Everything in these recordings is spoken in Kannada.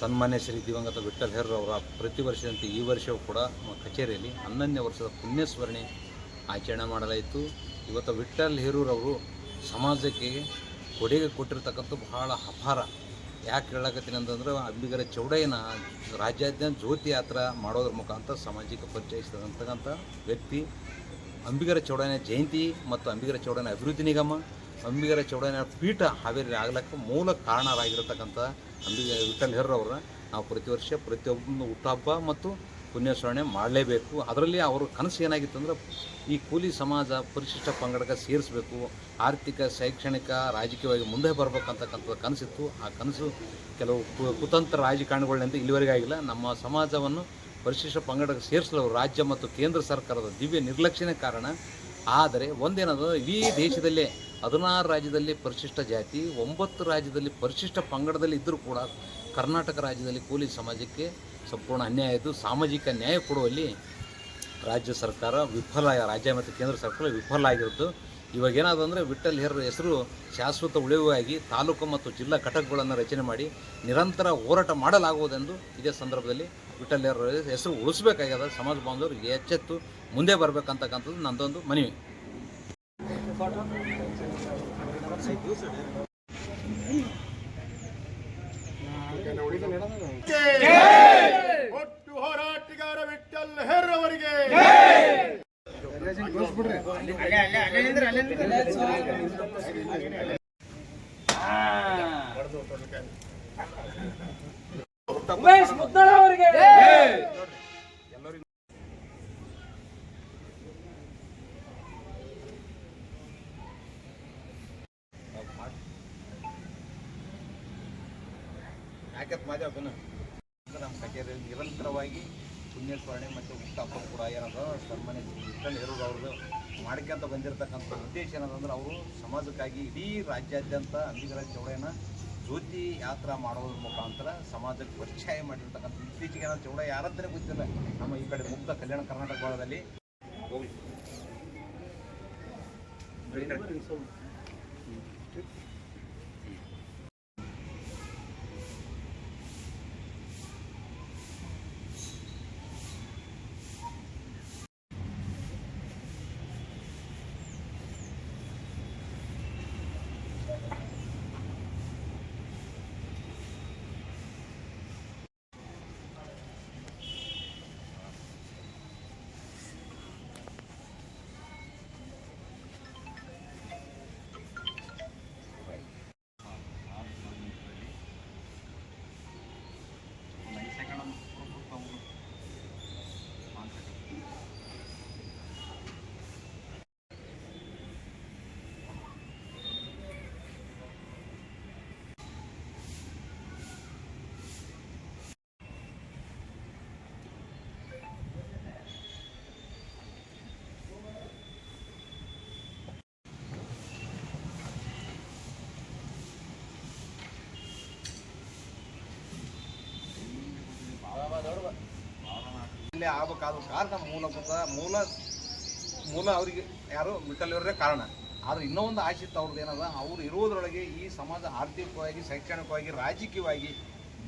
ಸನ್ಮಾನ್ಯ ಶ್ರೀ ದಿವಂಗತ ವಿಠಲ್ ಅವರ ಪ್ರತಿ ವರ್ಷದಂತೆ ಈ ವರ್ಷವೂ ಕೂಡ ನಮ್ಮ ಕಚೇರಿಯಲ್ಲಿ ಹನ್ನೊಂದನೇ ವರ್ಷದ ಪುಣ್ಯಸ್ಮರಣೆ ಆಚರಣೆ ಮಾಡಲಾಯಿತು. ಇವತ್ತು ವಿಠಲ್ ಹೆರೂರವರು ಸಮಾಜಕ್ಕೆ ಕೊಡುಗೆ ಕೊಟ್ಟಿರ್ತಕ್ಕಂಥ ಬಹಳ ಅಪಾರ. ಯಾಕೆ ಹೇಳಕತ್ತೀನಿ ಅಂತಂದ್ರೆ ಅಂಬಿಗರ ಚೌಡಯ್ಯನ ರಾಜ್ಯಾದ್ಯಂತ ಜ್ಯೋತಿ ಯಾತ್ರ ಮಾಡೋದ್ರ ಮುಖಾಂತರ ಸಮಾಜಕ್ಕೆ ಪರಿಚಯಿಸಿದಂತಕ್ಕಂಥ ವ್ಯಕ್ತಿ. ಅಂಬಿಗರ ಚೌಡಯ್ಯನ ಜಯಂತಿ ಮತ್ತು ಅಂಬಿಗರ ಚೌಡಯ್ಯನ ಅಭಿವೃದ್ಧಿ ನಿಗಮ ಅಂಬಿಗರ ಚೌಡಯ್ಯನ ಪೀಠ ಹಾವೇರಿ ಆಗ್ಲಕ್ಕೆ ಮೂಲ ಕಾರಣರಾಗಿರತಕ್ಕಂಥ ಅಂಬಿಗ ವಿಠಲ್ ಹೆರ್ರವ್ರನ್ನ ನಾವು ಪ್ರತಿ ವರ್ಷ ಪ್ರತಿಯೊಬ್ಬನ ಹುಟ್ಟುಹಬ್ಬ ಮತ್ತು ಪುಣ್ಯಸ್ಮರಣೆ ಮಾಡಲೇಬೇಕು. ಅದರಲ್ಲಿ ಅವ್ರ ಕನಸು ಏನಾಗಿತ್ತು ಅಂದ್ರೆ ಈ ಕೂಲಿ ಸಮಾಜ, ಪರಿಶಿಷ್ಟ ಪಂಗಡಕ್ಕೆ ಸೇರಿಸಬೇಕು, ಆರ್ಥಿಕ, ಶೈಕ್ಷಣಿಕ, ರಾಜಕೀಯವಾಗಿ ಮುಂದೆ ಬರಬೇಕಂತಕ್ಕಂಥದ್ದು ಕನಸಿತ್ತು. ಆ ಕನಸು ಕೆಲವು ಕುತಂತ್ರ ರಾಜಕಾರಣಿಗಳಿಂದ ಇಲ್ಲಿವರೆಗೆ ಆಗಿಲ್ಲ. ನಮ್ಮ ಸಮಾಜವನ್ನು ಪರಿಶಿಷ್ಟ ಪಂಗಡಕ್ಕೆ ಸೇರಿಸಲು ರಾಜ್ಯ ಮತ್ತು ಕೇಂದ್ರ ಸರ್ಕಾರದ ದಿವ್ಯ ನಿರ್ಲಕ್ಷ್ಯನೇ ಕಾರಣ. ಆದರೆ ಒಂದೇನದು ಇಡೀ ದೇಶದಲ್ಲೇ ಹದಿನಾರು ರಾಜ್ಯದಲ್ಲಿ ಪರಿಶಿಷ್ಟ ಜಾತಿ, ಒಂಬತ್ತು ರಾಜ್ಯದಲ್ಲಿ ಪರಿಶಿಷ್ಟ ಪಂಗಡದಲ್ಲಿ ಇದ್ದರೂ ಕೂಡ ಕರ್ನಾಟಕ ರಾಜ್ಯದಲ್ಲಿ ಕೂಲಿ ಸಮಾಜಕ್ಕೆ ಸಂಪೂರ್ಣ ಅನ್ಯಾಯ ಆಯಿತು. ಸಾಮಾಜಿಕ ನ್ಯಾಯ ಕೊಡುವಲ್ಲಿ ರಾಜ್ಯ ಸರ್ಕಾರ ವಿಫಲ, ರಾಜ್ಯ ಮತ್ತು ಕೇಂದ್ರ ಸರ್ಕಾರ ವಿಫಲ ಆಗಿರುತ್ತೆ ಇವಾಗ ಏನಾದ್ರು ಅಂದರೆ ವಿಠಲ್ ಹೆರ್ ಹೆಸರು ಶಾಶ್ವತ ಉಳಿವಾಗಿ ತಾಲೂಕು ಮತ್ತು ಜಿಲ್ಲಾ ಘಟಕಗಳನ್ನು ರಚನೆ ಮಾಡಿ ನಿರಂತರ ಹೋರಾಟ ಮಾಡಲಾಗುವುದೆಂದು ಇದೇ ಸಂದರ್ಭದಲ್ಲಿ ವಿಠಲ್ ಹೆರ್ ಹೆಸರು ಉಳಿಸ್ಬೇಕಾಗ್ಯದ. ಸಮಾಜ ಬಾಂಧವರು ಎಚ್ಚೆತ್ತು ಮುಂದೆ ಬರಬೇಕಂತಕ್ಕಂಥದ್ದು ನಂದೊಂದು ಮನವಿ. ಒಟ್ಟು ಹೋರಾಟಗಾರ ವಿಠಲ್ ಹೆರ್ ಅವರಿಗೆ ಉಮೇಶ್ ಮುದ್ದಳ ಅವರಿಗೆ ಯಾಕತ್ ಅದನ್ನು ನಮ್ಮ ಕಚೇರಿಯಲ್ಲಿ ನಿರಂತರವಾಗಿ ಪುಣ್ಯಸ್ಮರಣೆ ಮತ್ತು ಹುಟ್ಟುಹಬ್ಬ ಕೂಡ ಏನದ ಸನ್ಮಾನ್ಯ ವಿಠಲ್ ಹೆರೂರು ಅವ್ರದ್ದು ಮಾಡ್ಕೊಂತ ಬಂದಿರತಕ್ಕಂಥ ಉದ್ದೇಶ ಏನದಂದ್ರೆ ಅವರು ಸಮಾಜಕ್ಕಾಗಿ ಇಡೀ ರಾಜ್ಯಾದ್ಯಂತ ಅಂಬಿಗರ ಚೌಡಯ್ಯನ ಜ್ಯೋತಿ ಯಾತ್ರಾ ಮಾಡೋದ್ರ ಮುಖಾಂತರ ಸಮಾಜಕ್ಕೆ ಪರಿಚಯ ಮಾಡಿರ್ತಕ್ಕಂಥ ಇತ್ತೀಚೆಗೆ ಏನೋ ಚೌಡ ಯಾರಂತಲೇ ಗೊತ್ತಿಲ್ಲ. ನಮ್ಮ ಈ ಕಡೆ ಮುಕ್ತ ಕಲ್ಯಾಣ ಕರ್ನಾಟಕ ಭಾಗದಲ್ಲಿ ಹೋಗ್ಲಿ ಈ ಕಡೆ. ಇಲ್ಲೇ ಆಗ್ಬೇಕಾದ ಕಾರಣ ಮೂಲಭೂತ ಮೂಲ ಮೂಲ ಅವರಿಗೆ ಯಾರು ವಿಠಲ್ಯವರೇ ಕಾರಣ. ಆದ್ರೆ ಇನ್ನೂ ಒಂದು ಆಶಿತ್ತು ಅವ್ರದ್ದು ಏನದ? ಅವ್ರು ಇರೋದ್ರೊಳಗೆ ಈ ಸಮಾಜ ಆರ್ಥಿಕವಾಗಿ, ಶೈಕ್ಷಣಿಕವಾಗಿ, ರಾಜಕೀಯವಾಗಿ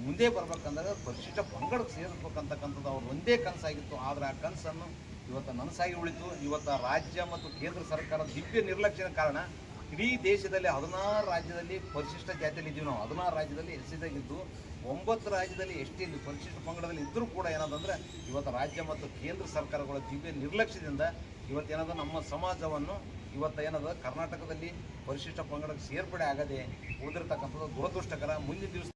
ಮುಂದೆ ಬರ್ಬೇಕಂದ್ರೆ ಪರಿಶಿಷ್ಟ ಪಂಗಡಕ್ಕೆ ಸೇರಿಸ್ಬೇಕಂತಕ್ಕಂಥದ್ದು ಅವ್ರ ಒಂದೇ ಕನಸಾಗಿತ್ತು. ಆದ್ರೆ ಆ ಕನಸನ್ನು ಇವತ್ತು ನನಸಾಗಿ ಉಳಿತು. ಇವತ್ತು ರಾಜ್ಯ ಮತ್ತು ಕೇಂದ್ರ ಸರ್ಕಾರದ ದಿವ್ಯ ನಿರ್ಲಕ್ಷ್ಯದ ಕಾರಣ ಇಡೀ ದೇಶದಲ್ಲಿ ಹದಿನಾರು ರಾಜ್ಯದಲ್ಲಿ ಪರಿಶಿಷ್ಟ ಜಾತಿಯಲ್ಲಿ ಇದ್ದೀವಿ ನಾವು. ಹದಿನಾರು ರಾಜ್ಯದಲ್ಲಿ ಎಸ್ಸಿದಾಗಿದ್ದು ಒಂಬತ್ತು ರಾಜ್ಯದಲ್ಲಿ ಎಷ್ಟೇ ಪರಿಶಿಷ್ಟ ಪಂಗಡದಲ್ಲಿ ಇದ್ದರೂ ಕೂಡ ಏನದಂದ್ರೆ ಇವತ್ತು ರಾಜ್ಯ ಮತ್ತು ಕೇಂದ್ರ ಸರ್ಕಾರಗಳ ದಿವ್ಯ ನಿರ್ಲಕ್ಷ್ಯದಿಂದ ಇವತ್ತು ಏನದ ನಮ್ಮ ಸಮಾಜವನ್ನು ಇವತ್ತು ಏನದ ಕರ್ನಾಟಕದಲ್ಲಿ ಪರಿಶಿಷ್ಟ ಪಂಗಡಕ್ಕೆ ಸೇರ್ಪಡೆ ಆಗದೆ ಉಳಿದಿರ್ತಕ್ಕಂಥದ್ದು ದುರದೃಷ್ಟಕರ ಮುಂದಿನ ದಿವಸ